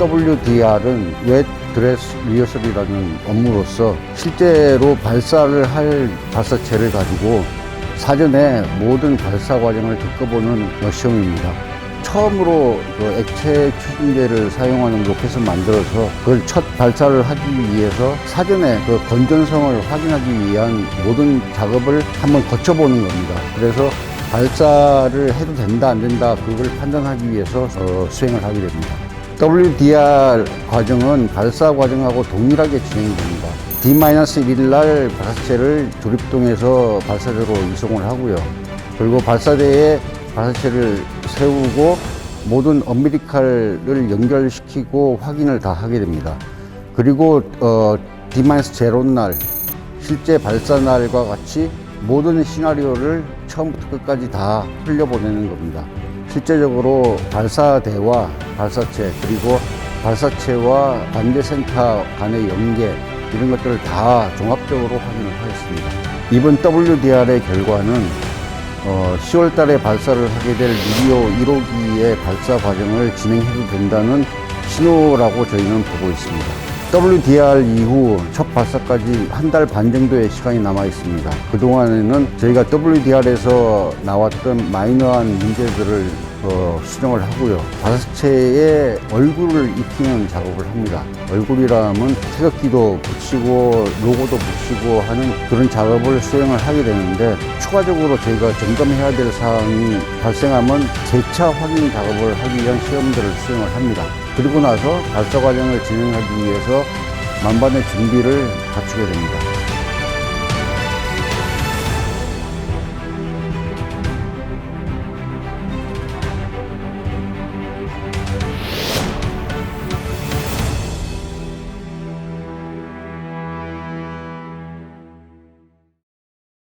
WDR은 웹 드레스 리허설이라는 업무로서 실제로 발사를 할 발사체를 가지고 사전에 모든 발사 과정을 겪어보는 어, 시험입니다. 처음으로 그 액체 추진제를 사용하는 로켓을 만들어서 그걸 첫 발사를 하기 위해서 사전에 그 건전성을 확인하기 위한 모든 작업을 한번 거쳐보는 겁니다. 그래서 발사를 해도 된다 안 된다 그걸 판단하기 위해서 어, 수행을 하게 됩니다. WDR 과정은 발사 과정하고 동일하게 진행됩니다. D-1일 날 발사체를 조립동에서 발사대로 이송을 하고요. 그리고 발사대에 발사체를 세우고 모든 엄밀리칼을 연결시키고 확인을 다 하게 됩니다. 그리고 어, D-0 날 실제 발사 날과 같이 모든 시나리오를 처음부터 끝까지 다 흘려보내는 겁니다. 실제적으로 발사대와 발사체 그리고 발사체와 관제센터 간의 연계 이런 것들을 다 종합적으로 확인을 하였습니다. 이번 WDR의 결과는 어, 10월 달에 발사를 하게 될 미리오 1호기의 발사 과정을 진행해도 된다는 신호라고 저희는 보고 있습니다. WDR 이후 첫 발사까지 한 달 반 정도의 시간이 남아 있습니다. 그동안에는 저희가 WDR에서 나왔던 마이너한 문제들을 어, 수정을 하고요. 발사체에 얼굴을 입히는 작업을 합니다. 얼굴이라면 태극기도 붙이고 로고도 붙이고 하는 그런 작업을 수행을 하게 되는데 추가적으로 저희가 점검해야 될 사항이 발생하면 재차 확인 작업을 하기 위한 시험들을 수행을 합니다. 그리고 나서 발사 과정을 진행하기 위해서 만반의 준비를 갖추게 됩니다.